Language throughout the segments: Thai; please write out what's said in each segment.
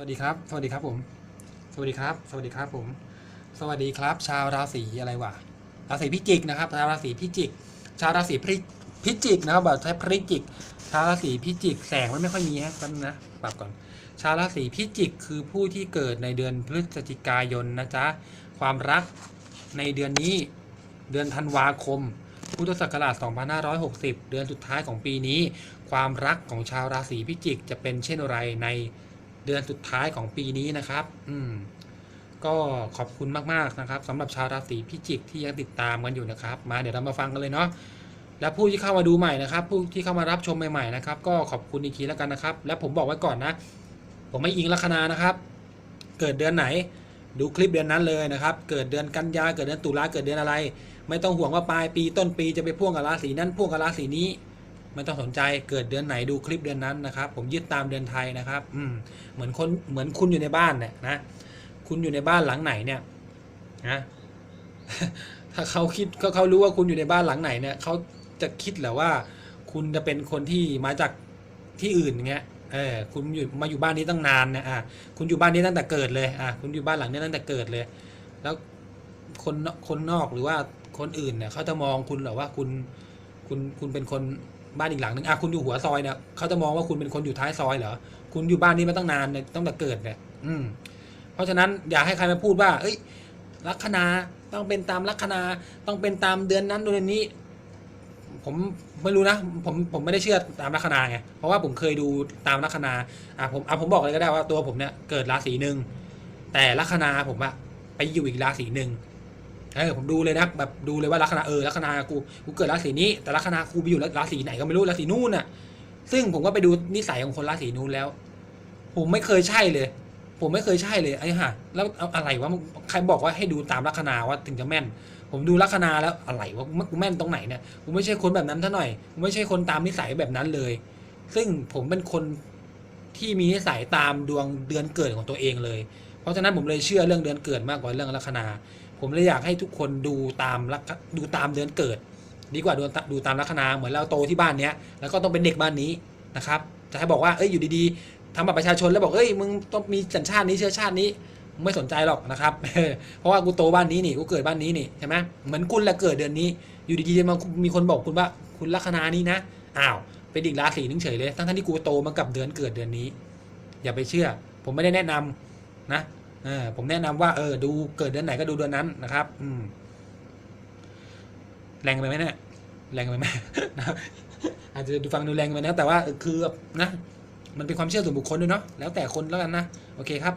วัสดีครับ สวัสดีครับผม สวัสดีครับ สวัสดีครับผม สวัสดีครับ ชาวราศีอะไรวะ ราศีพิจิกนะครับ ชาวราศีพิจิก ชาวราศีพิพิจิกนะครับแบบใช้พิจิก ชาวราศีพิจิก แสงมันไม่ค่อยมีฮะแป๊บนึงนะ ปรับก่อน ชาวราศีพิจิกคือผู้ที่เกิดในเดือนพฤศจิกายนนะจ๊ะ ความรักในเดือนนี้ เดือนธันวาคม พุทธศักราช 2560 เดือนสุดท้ายของปีนี้ ความรักของชาวราศีพิจิกจะเป็นเช่นไรใน เดือนสุดท้ายของปีนี้นะครับ อืม ก็ขอบคุณมากๆนะครับสำหรับชาวราศีพิจิกที่ยังติดตามกันอยู่นะครับ มาเดี๋ยวเรามาฟังกันเลยเนาะและผู้ที่เข้ามาดูใหม่นะครับ ผู้ที่เข้ามารับชมใหม่ๆนะครับ ก็ขอบคุณอีกทีแล้วกันนะครับ และผมบอกไว้ก่อนนะ ผมไม่อิงลัคนานะครับ เกิดเดือนไหน ดูคลิปเดือนนั้นเลยนะครับ เกิดเดือนกันยาเกิดเดือนตุลาเกิดเดือนอะไร ไม่ต้องห่วงว่าปลายปีต้นปีจะไปพ่วงกับราศีนั้นพ่วงกับราศีนี้ ไม่ต้องสนใจเกิดเดือนไหนดูคลิปเดือนนั้นนะครับ ผมยึดตามเดือนไทยนะครับอืมเหมือนคนเหมือนคุณอยู่ในบ้านเนี่ยนะคุณอยู่ในบ้านหลังไหนเนี่ยนะถ้าเขาคิดก็เขารู้ว่าคุณอยู่ในบ้านหลังไหนเนี่ยเขาจะคิดแหละว่า คุณจะเป็นคนที่มาจากที่อื่นอย่างเงี้ยเออคุณอยู่มาอยู่บ้านนี้ตั้งนานเนี่ยอะคุณอยู่บ้านนี้ตั้งแต่เกิดเลยอะคุณอยู่บ้านหลังนี้ตั้งแต่เกิดเลย แล้วคนคนนอกหรือว่าคนอื่นเนี่ยเขาจะมองคุณหรอว่าคุณคุณคุณเป็นคน บ้านอีกหลังหนึ่งอะคุณอยู่หัวซอยเนี่ยเขาจะมองว่าคุณเป็นคนอยู่ท้ายซอยเหรอคุณอยู่บ้านนี้มาตั้งนานเนี่ยตั้งแต่เกิดเนี่ยอืม เพราะฉะนั้นอย่าให้ใครมาพูดว่า เอ้ยลัคนาต้องเป็นตามลัคนาต้องเป็นตามเดือนนั้นเดือนนี้ ผมไม่รู้นะผมผมไม่ได้เชื่อตามลัคนาไงเพราะว่าผมเคยดูตามลัคนาอะผมอะผมบอกเลยก็ได้ว่าตัวผมเนี่ยเกิดราศีหนึ่งแต่ลัคนาผมอะไปอยู่อีกราศีหนึ่ง เออผมดูเลยนะแบบดูเลยว่าลัคนาเออลัคนากูกูเกิดราศีนี้ แต่ลัคนากูไปอยู่ราศีไหนก็ไม่รู้ราศีนู่นน่ะ ซึ่งผมก็ไปดูนิสัยของคนราศีนู้นแล้ว ผมไม่เคยใช่เลย ผมไม่เคยใช่เลยไอ้ห่าแล้วเอาอะไรวะใครบอกว่าให้ดูตามลัคนาว่าถึงจะแม่น ผมดูลัคนาแล้วอะไรวะกูแม่นตรงไหนเนี่ยกูไม่ใช่คนแบบนั้นท่าหน่อยกูไม่ใช่คนตามนิสัยแบบนั้นเลย ซึ่งผมเป็นคนที่มีนิสัยตามดวงเดือนเกิดของตัวเองเลย เพราะฉะนั้นผมเลยเชื่อเรื่องเดือนเกิดมากกว่าเรื่องลัคนา ผมเลยอยากให้ทุกคนดูตามลัคดูตามเดือนเกิด ดีกว่าดูตาดูตามลัคนาเหมือนเราโตที่บ้านเนี้ยแล้วก็ต้องเป็นเด็กบ้านนี้นะครับจะให้บอกว่าเอ้ยอยู่ดีๆทำบัตรประชาชนแล้วบอกเอ้ยมึงต้องมีสัญชาตินี้เชื้อชาตินี้ไม่สนใจหรอกนะครับ เพราะว่ากูโตบ้านนี้นี่กูเกิดบ้านนี้นี่ใช่ไหมเหมือนคุณแหละเกิดเดือนนี้ อยู่ดีๆจะมามีคนบอกคุณว่าคุณลัคนานี้นะอ้าวเป็นอีกราศีนึงเฉยเลย ทั้งๆที่กูโตมากับเดือนเกิดเดือนนี้ อย่าไปเชื่อ ผมไม่ได้แนะนำนะ ผมแนะนำว่าเออดูเกิดเดือนไหนก็ดูเดือนนั้นนะครับ อืมแรงไปไหมเนี่ยแรงไปไหมนะครับอาจจะดูฟังดูแรงไปนะแต่ว่าเออคือแบบนะ มันเป็นความเชื่อส่วนบุคคลด้วยเนาะแล้วแต่คนแล้วกันนะโอเคครับ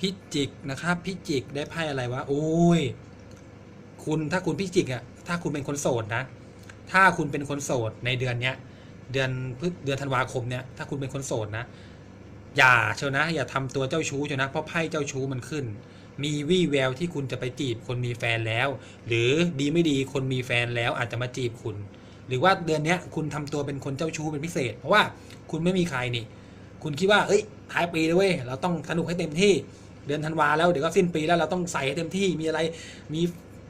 พิจิกนะครับพิจิกได้ไพ่อะไรวะโอ้ยคุณถ้าคุณพิจิกอะถ้าคุณเป็นคนโสดนะ ถ้าคุณเป็นคนโสดในเดือนเนี้ย เดือนพฤเดือนธันวาคมเนี้ยถ้าคุณเป็นคนโสดนะ อย่าเชียวนะ อย่าทำตัวเจ้าชู้เชียวนะ เพราะไพ่เจ้าชู้มันขึ้น มีวี่แววที่คุณจะไปจีบคนมีแฟนแล้ว หรือดีไม่ดีคนมีแฟนแล้วอาจจะมาจีบคุณ หรือว่าเดือนนี้คุณทำตัวเป็นคนเจ้าชู้เป็นพิเศษ เพราะว่าคุณไม่มีใครนี่ คุณคิดว่าเอ้ยท้ายปีเลยเว้ยเราต้องสนุกให้เต็มที่เดือนธันวาแล้วเดี๋ยวก็สิ้นปีแล้วเราต้องใส่ให้เต็มที่มีอะไรมี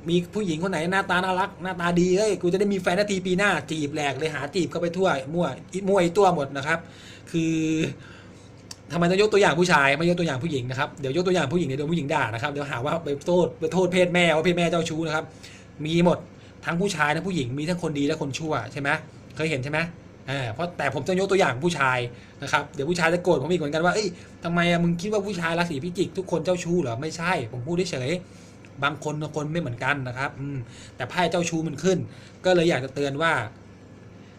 มีผู้หญิงคนไหนหน้าตาน่ารักหน้าตาดีเอ้ยกูจะได้มีแฟนนาทีปีหน้าจีบแหลกเลยหาจีบเข้าไปทั่วมั่วมั่วไอตัวหมดนะครับ คือ ทำไมต้องยกตัวอย่างผู้ชายไม่ยกตัวอย่างผู้หญิงนะครับเดี๋ยวยกตัวอย่างผู้หญิงเดี๋ยวโดนผู้หญิงด่านะครับเดี๋ยวหาว่าไปโทษไปโทษเพศแม่ว่าเพศแม่เจ้าชู้นะครับมีหมดทั้งผู้ชายทั้งผู้หญิงมีทั้งคนดีและคนชั่วใช่ไหมเคยเห็นใช่ไหมเออเพราะแต่ผมจะยกตัวอย่างผู้ชายนะครับเดี๋ยวผู้ชายจะโกรธผมอีกเหมือนกันว่าเอ้ยทำไมมึงคิดว่าผู้ชายราศีพิจิกทุกคนเจ้าชู้เหรอไม่ใช่ ผมพูดเฉยบางคนบางคนไม่เหมือนกันนะครับอืมแต่ไพ่เจ้าชู้มันขึ้น ก็เลยอยากจะเตือนว่า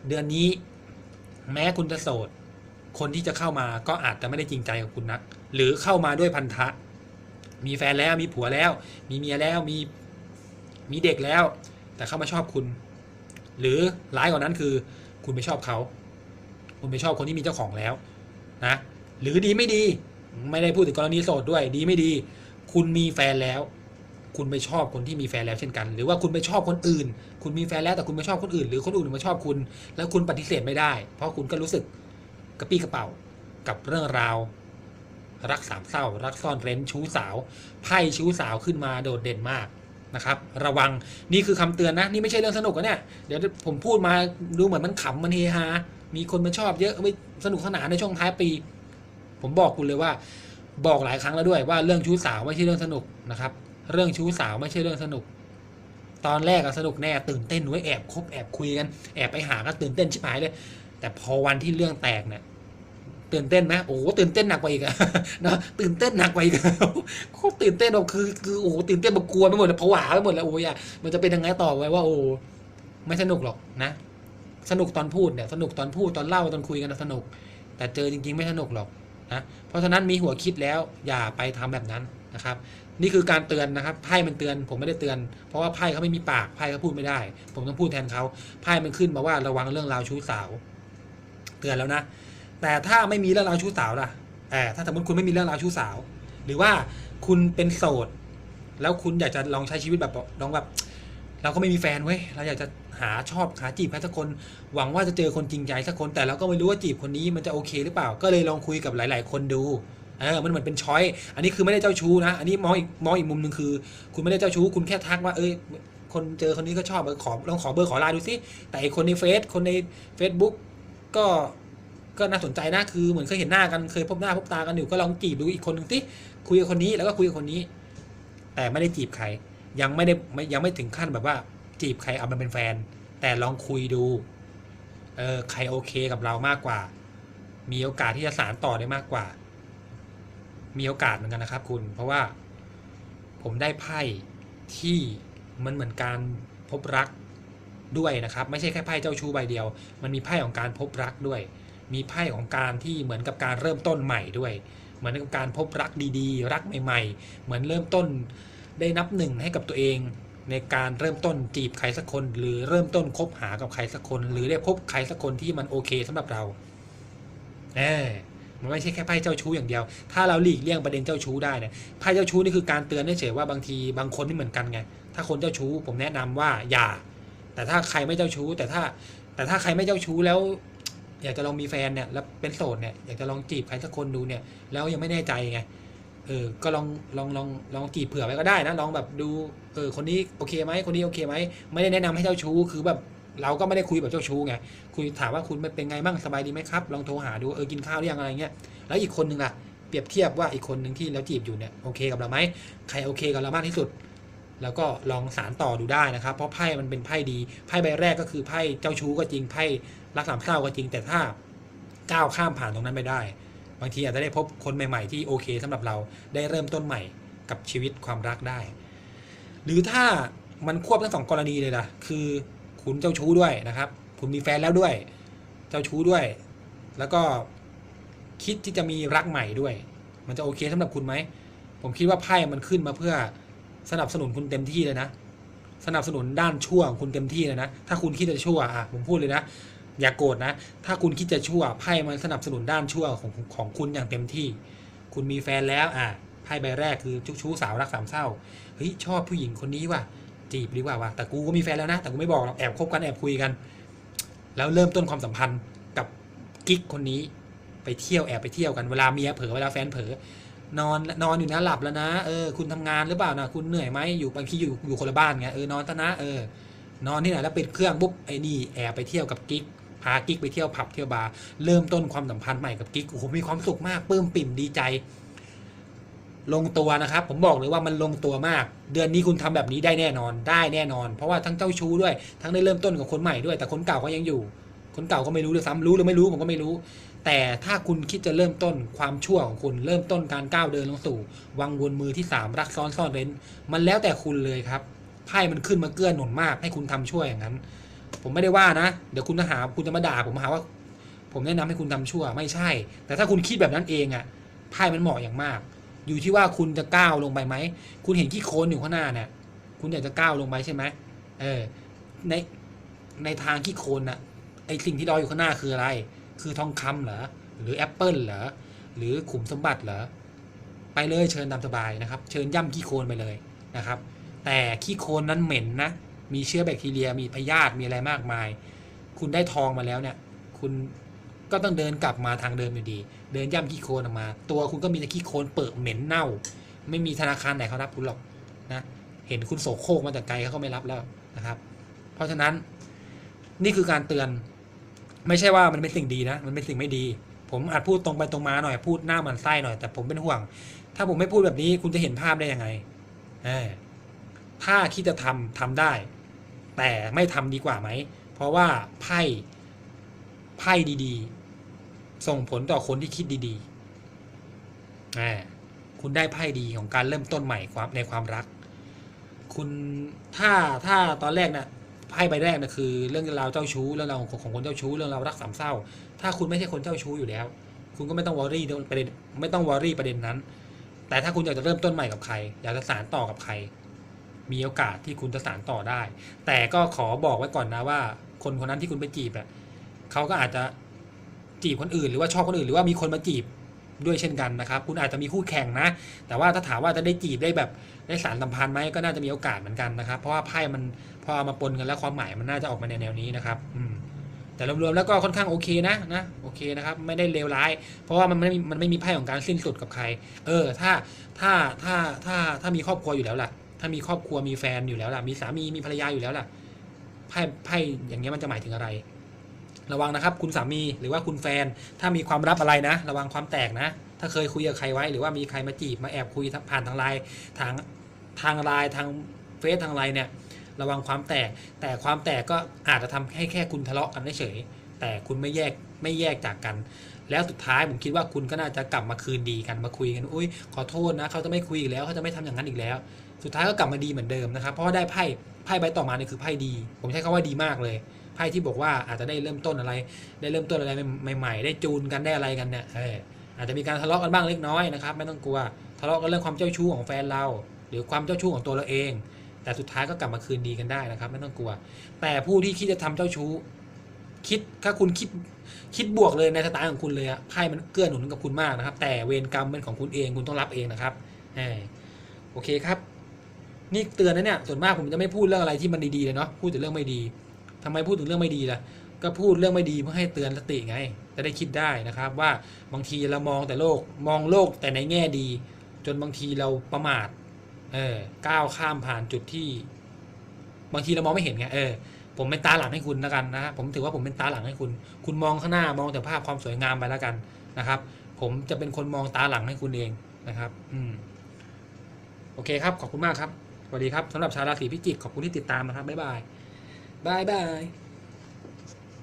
เดือนนี้ แม้คุณจะโสด คนที่จะเข้ามาก็อาจจะไม่ได้จริงใจกับคุณนัก หรือเข้ามาด้วยพันธะ มีแฟนแล้วมีผัวแล้ว มีเมียแล้วมีมีเด็กแล้ว แต่เข้ามาชอบคุณ หรือร้ายกว่านั้นคือ คุณไปชอบเขา คุณไปชอบคนที่มีเจ้าของแล้วนะหรือดีไม่ดี ไม่ได้พูดถึงกรณีโสดด้วยดีไม่ดี คุณมีแฟนแล้ว คุณไปชอบคนที่มีแฟนแล้วเช่นกัน หรือว่าคุณไปชอบคนอื่น คุณมีแฟนแล้วแต่คุณไม่ชอบคนอื่น หรือคนอื่นมาชอบคุณ แล้วคุณปฏิเสธไม่ได้ เพราะคุณก็รู้สึก กระปี้กระเป๋ากับเรื่องราว รักสามเศร้า รักซ่อนเร้นชู้สาวไพ่ชู้สาวขึ้นมาโดดเด่นมากนะครับ ระวังนี่คือคำเตือนนะ นี่ไม่ใช่เรื่องสนุกนะเนี่ยเดี๋ยวผมพูดมาดูเหมือนมันขำมันเฮฮามีคนมาชอบเยอะไม่สนุกสนานในช่วงท้ายปี ผมบอกคุณเลยว่า บอกหลายครั้งแล้วด้วยว่าเรื่องชู้สาวไม่ใช่เรื่องสนุกนะครับ เรื่องชู้สาวไม่ใช่เรื่องสนุก ตอนแรกอะสนุกแน่ตื่นเต้นไว้ยแอบคบแอบคุยกัน แอบไปหาก็ตื่นเต้นชิบหายเลย แต่พอวันที่เรื่องแตกเนี่ยตื่นเต้นไหมโอ้โหตื่นเต้นหนักกว่าอีกอะนะตื่นเต้นหนักกว่าอีกโคตรตื่นเต้นเอะคือคือโอ้โหตื่นเต้นแบบกลัวไปหมดเลยผวาไปหมดแล้วโอ้ยอะมันจะเป็นยังไงต่อไปว่าโอ้ไม่สนุกหรอกนะ สนุกตอนพูดเนี่ยสนุกตอนพูดตอนเล่าตอนคุยกันสนุก แต่เจอจริง ๆ ไม่สนุกหรอกนะเพราะฉะนั้นมีหัวคิดแล้วอย่าไปทำแบบนั้นนะครับ นี่คือการเตือนนะครับไพ่มันเตือน ผมไม่ได้เตือน เพราะว่าไพ่เขาไม่มีปากไพ่เขาพูดไม่ได้ ผมต้องพูดแทนเขาไพ่มันขึ้นมาว่าระวังเรื่องราวชู้สาว ตือนแล้วนะ แต่ถ้าไม่มีเรื่องราวชู้สาวล่ะแต่ถ้าสมมติคุณไม่มีเรื่องราวชู้สาว หรือว่าคุณเป็นโสด แล้วคุณอยากจะลองใช้ชีวิตแบบลองแบบ เราก็ไม่มีแฟนเว้ยเราอยากจะหาชอบหาจีบใครสักคนหวังว่าจะเจอคนจริงใจสักคน แต่เราก็ไม่รู้ว่าจีบคนนี้มันจะโอเคหรือเปล่า ก็เลยลองคุยกับหลาย ๆ คนดูเออมันเหมือนเป็นช้อย อันนี้คือไม่ได้เจ้าชู้นะ อันนี้มองอีกมองอีกมุมหนึ่งคือ คุณไม่ได้เจ้าชู้ คุณแค่ทักว่า เอ้ย คนเจอคนนี้ก็ชอบเออขอลองขอเบอร์ขอไลน์ดูสิ แต่ไอคนในเฟซ คนใน Facebook ก็ก็น่าสนใจนะคือเหมือนเคยเห็นหน้ากันเคยพบหน้าพบตากันอยู่ก็ลองจีบดูอีกคนหนึ่งสิคุยกับคนนี้แล้วก็คุยกับคนนี้ แต่ไม่ได้จีบใคร ยังไม่ได้ไม่ยังไม่ถึงขั้นแบบว่า จีบใครเอามันเป็นแฟน แต่ลองคุยดูเออใครโอเคกับเรามากกว่า มีโอกาสที่จะสารต่อได้มากกว่า มีโอกาสเหมือนกันนะครับ คุณ เพราะว่าผมได้ไพ่ที่มันเหมือนการพบรัก ด้วยนะครับ ไม่ใช่แค่ไพ่เจ้าชู้ใบเดียว มันมีไพ่ของการพบรักด้วย มีไพ่ของการที่เหมือนกับการเริ่มต้นใหม่ด้วย เหมือนกับการพบรักดีๆ รักใหม่ ๆ เหมือนเริ่มต้นได้นับหนึ่งให้กับตัวเองในการเริ่มต้นจีบใครสักคน หรือเริ่มต้นคบหากับใครสักคน หรือได้พบใครสักคนที่มันโอเคสำหรับเราเออมันไม่ใช่แค่ไพ่เจ้าชู้อย่างเดียว ถ้าเราหลีกเลี่ยงประเด็นเจ้าชู้ได้เนี่ยไพ่เจ้าชู้นี่คือการเตือนเฉยว่าบางทีบางคนไม่เหมือนกันไง ถ้าคนเจ้าชู้ผมแนะนำว่าอย่า แต่ถ้าใครไม่เจ้าชู้ แต่ถ้า แต่ถ้าใครไม่เจ้าชู้แล้ว อยากจะลองมีแฟนเนี่ยแล้วเป็นโสดเนี่ยอยากจะลองจีบใครสักคนดูเนี่ย แล้วยังไม่แน่ใจไงเออก็ลองลองลองลองจีบเผื่อไว้ก็ได้นะลองแบบดูเออคนนี้โอเคไหมคนนี้โอเคไหมไม่ได้แนะนำให้เจ้าชู้คือแบบเราก็ไม่ได้คุยแบบเจ้าชู้ไงคุยถามว่าคุณเป็นไงบ้างสบายดีไหมครับลองโทรหาดูเออกินข้าวหรือยังอะไรเงี้ยแล้วอีกคนนึงล่ะเปรียบเทียบว่าอีกคนหนึ่งที่เราจีบอยู่เนี่ยโอเคกับเราไหมใครโอเคกับเรามากที่สุด แล้วก็ลองสารต่อดูได้นะครับ เพราะไพ่มันเป็นไพ่ดีไพ่ใบแรกก็คือไพ่เจ้าชู้ก็จริงไพ่รักสามเศร้าก็จริง แต่ถ้าก้าวข้ามผ่านตรงนั้นไปได้ บางทีอาจจะได้พบคนใหม่ ๆ ที่โอเคสำหรับเราได้เริ่มต้นใหม่กับชีวิตความรักได้ หรือถ้ามันควบทั้งสองกรณีเลยล่ะคือคุณเจ้าชู้ด้วยนะครับ คุณมีแฟนแล้วด้วย เจ้าชู้ด้วย แล้วก็คิดที่จะมีรักใหม่ด้วย มันจะโอเคสำหรับคุณไหมผมคิดว่าไพ่มันขึ้นมาเพื่อ สนับสนุนคุณเต็มที่เลยนะ สนับสนุนด้านชั่วของคุณเต็มที่เลยนะ ถ้าคุณคิดจะชั่วอะผมพูดเลยนะ อย่ากโกรธนะ ถ้าคุณคิดจะชั่วไพ่มันสนับสนุนด้านชั่วของของคุณอย่างเต็มที่ คุณมีแฟนแล้วอะไพ่ใบแรกคือชู้สาวรักสามเศร้าเฮ้ยชอบผู้หญิงคนนี้ว่ะจีบดีกว่าว่ะแต่กูก็มีแฟนแล้วนะ แต่กูไม่บอกหรอกแอบคบกันแอบคุยกัน แล้วเริ่มต้นความสัมพันธ์กับกิ๊กคนนี้ไปเที่ยวแอบไปเที่ยวกันเวลาเมียเผลอเวลาแฟนเผลอ นอนนอนอยู่นะหลับแล้วนะเออคุณทำงานหรือเปล่านะคุณเหนื่อยไหมอยู่บางทีอยู่อยู่คนละบ้านไงเออนอนซะนะเออนอนที่ไหนแล้วปิดเครื่องปุ๊บไอ้นี่แอบไปเที่ยวกับกิ๊กพากิ๊กไปเที่ยวผับเที่ยวบาร์เริ่มต้นความสัมพันธ์ใหม่กับกิ๊กโอ้โหมีความสุขมากปลื้มปิ่มดีใจ ลงตัวนะครับ ผมบอกเลยว่ามันลงตัวมาก เดือนนี้คุณทำแบบนี้ได้แน่นอนได้แน่นอน เพราะว่าทั้งเจ้าชู้ด้วย ทั้งได้เริ่มต้นกับคนใหม่ด้วย แต่คนเก่าก็ยังอยู่ คนเก่าก็ไม่รู้ด้วยซ้ำรู้หรือไม่รู้ผมก็ไม่รู้ แต่ถ้าคุณคิดจะเริ่มต้นความชั่วของคุณเริ่มต้นการก้าวเดินลงสู่วังวนมือที่สามรักซ้อนซ่อนเร้น มันแล้วแต่คุณเลยครับไพ่มันขึ้นมาเกื้อหนุนมากให้คุณทำชั่วอย่างนั้น ผมไม่ได้ว่านะ เดี๋ยวคุณจะหาคุณจะมาด่าผมหาว่า ผมแนะนำให้คุณทำชั่วไม่ใช่ แต่ถ้าคุณคิดแบบนั้นเองอะ่ะไพ่มันเหมาะอย่างมาก อยู่ที่ว่าคุณจะก้าวลงไปไหมคุณเห็นขี้โคลนอยู่ข้างหน้าเนี่ยคุณอยากจะก้าวลงไปใช่ไหมเออในในทางขี้โคลนนะไอสิ่งที่รออยู่ข้างหน้าคืออะไร คือทองคำเหรอหรือแอปเปิลเหรอหรือขุมสมบัติเหรอไปเลยเชิญตามสบายนะครับ เชิญย่ำขี้โคลนไปเลยนะครับ แต่ขี้โคลนนั้นเหม็นนะมีเชื้อแบคทีเรียมีพยาธิมีอะไรมากมาย คุณได้ทองมาแล้วเนี่ยคุณก็ต้องเดินกลับมาทางเดิมอยู่ดี เดินย่ำขี้โคลนออกมา ตัวคุณก็มีแต่ขี้โคลนเปิดเหม็นเน่า ไม่มีธนาคารไหนเขารับคุณหรอกนะเห็นคุณโสโครกมาแต่ไกลเขาก็ไม่รับแล้วนะครับ เพราะฉะนั้นนี่คือการเตือน ไม่ใช่ว่ามันเป็นสิ่งดีนะ มันเป็นสิ่งไม่ดี ผมอาจพูดตรงไปตรงมาหน่อย พูดหน้ามันไส้หน่อย แต่ผมเป็นห่วง ถ้าผมไม่พูดแบบนี้คุณจะเห็นภาพได้ยังไงถ้าคิดจะทำทำได้ แต่ไม่ทำดีกว่าไหม เพราะว่าไพ่ไพ่ดีๆ ส่งผลต่อคนที่คิดดีๆคุณได้ไพ่ดีของการเริ่มต้นใหม่ความในความรัก คุณถ้าถ้าตอนแรกนะ่ะ ไพ่ใบแรกนะคือ เรื่องราวเจ้าชู้เรื่องราวของของคนเจ้าชู้เรื่องราวรักสามเศร้า ถ้าคุณไม่ใช่คนเจ้าชู้อยู่แล้ว คุณก็ไม่ต้องวอรี่ประเด็นไม่ต้องวอรี่ประเด็นนั้น แต่ถ้าคุณอยากจะเริ่มต้นใหม่กับใคร อยากจะสานต่อกับใคร มีโอกาสที่คุณจะสานต่อได้ แต่ก็ขอบอกไว้ก่อนนะว่า คนคนนั้นที่คุณไปจีบอะเขาก็อาจจะจีบคนอื่นหรือว่าชอบคนอื่นหรือว่ามีคนมาจีบ ด้วยเช่นกันนะครับ คุณอาจจะมีคู่แข่งนะ แต่ว่าถ้าถามว่าจะได้จีบได้แบบได้สารสัมพันธ์ไหมก็น่าจะมีโอกาสเหมือนกันนะครับ เพราะว่าไพ่มันพอามาปนกันแล้วความหมายมันน่าจะออกมาในแนวนี้นะครับอืมแต่รวมๆแล้วก็ค่อนข้างโอเคนะนะโอเคนะครับไม่ได้เลวร้าย เพราะว่ามันไม่มันไม่มีไพ่ของการสิ้นสุดกับใคร เออถ้าถ้าถ้าถ้าถ้ามีครอบครัวอยู่แล้วล่ะ ถ้ามีครอบครัวมีแฟนอยู่แล้วล่ะ มีสามีมีภรรยาอยู่แล้วล่ะไพ่ไพ่อย่างเงี้ยมันจะหมายถึงอะไร ระวังนะครับ คุณสามีหรือว่าคุณแฟน ถ้ามีความลับอะไรนะ ระวังความแตกนะ ถ้าเคยคุยกับใครไว้ หรือว่ามีใครมาจีบมาแอบคุยผ่านทางไลน์ทางทางไลน์ทางเฟซทางไลน์เนี่ยระวังความแตก แต่ความแตกก็อาจจะทำให้แค่คุณทะเลาะกันเฉยแต่คุณไม่แยกไม่แยกจากกัน แล้วสุดท้ายผมคิดว่าคุณก็น่าจะกลับมาคืนดีกันมาคุยกันอุ้ยขอโทษนะเขาจะไม่คุยอีกแล้วเขาจะไม่ทำอย่างนั้นอีกแล้ว สุดท้ายก็กลับมาดีเหมือนเดิมนะครับเพราะว่าได้ไพ่ไพ่ใบต่อมาเนี่ยคือไพ่ดี ผมใช้คำว่าดีมากเลย ไพ่ที่บอกว่าอาจจะได้เริ่มต้นอะไร ได้เริ่มต้นอะไรใหม่ ๆ ได้จูนกันได้อะไรกันเนี่ยเอออาจจะมีการทะเลาะกันบ้างเล็กน้อยนะครับ ไม่ต้องกลัวทะเลาะกันเรื่องความเจ้าชู้ของแฟนเรา หรือความเจ้าชู้ของตัวเราเอง แต่สุดท้ายก็กลับมาคืนดีกันได้นะครับ ไม่ต้องกลัว แต่ผู้ที่คิดจะทำเจ้าชู้ คิดถ้าคุณคิดคิดบวกเลยในสไตล์ของคุณเลยอะไพ่มันเกื้อหนุนกับคุณมากนะครับ แต่เวรกรรมเป็นของคุณเองคุณต้องรับเองนะครับเออโอเคครับ นี่เตือนนะเนี่ยส่วนมากผมจะไม่พูดเรื่องอะไรที่มันดีๆเลยเนาะพูดแต่เรื่องไม่ดี ทำไมพูดถึงเรื่องไม่ดีล่ะ ก็พูดเรื่องไม่ดีเพื่อให้เตือนสติไง จะได้คิดได้นะครับ ว่าบางทีเรามองแต่โลกมองโลกแต่ในแง่ดี จนบางทีเราประมาทเออก้าวข้ามผ่านจุดที่ บางทีเรามองไม่เห็นไงเออผมเป็นตาหลังให้คุณแล้วกันนะผมถือว่าผมเป็นตาหลังให้คุณ คุณมองข้างหน้ามองแต่ภาพความสวยงามไปแล้วกันนะครับ ผมจะเป็นคนมองตาหลังให้คุณเองนะครับ อืมโอเคครับ ขอบคุณมากครับ สวัสดีครับสำหรับชาวราศีพิจิก ขอบคุณที่ติดตามนะครับ บ๊ายบาย บายบาย